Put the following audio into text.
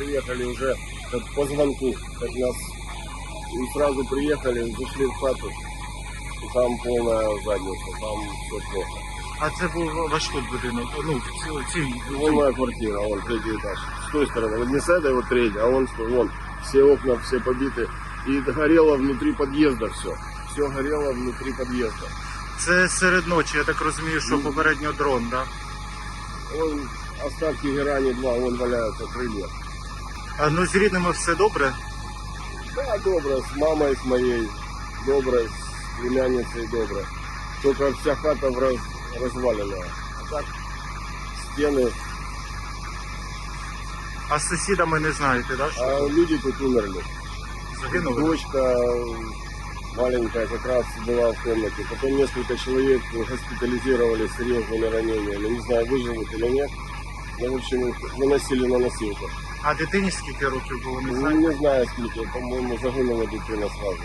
приехали уже как по звонку, как нас и сразу приехали, зашли в хату, и там полная задница, там все плохо. А це був ваш тут будинок. Ну, ці, ці, Вон моя квартира, вон третий этаж. С той стороны, вот не с этой, вот третий, а вон, что, вон, все окна все побиты. И горело внутри подъезда все. Все горело внутри подъезда. це серед ночі, я так розумію, що попередньо дрон, да? Вон остатки герани 2, вон валяются крылья. А ну з рідними все добре. Да, добро, с мамой с моей, добро, с племянницей добро. Только вся хата в раз, разваленная. А так, стены, А з сусідами не знаєте, да? Що а люди тут умерли. загинули? Дочка маленькая как раз была в комнате. Потом несколько человек госпитализировали с серьезными ранениями. Не знаю, выживут или нет. Но, в общем, их выносили на носилках. А дитині скільки років було, не Ну, знаєте? Не знаю, сколько. По-моему, загинула дитина сразу.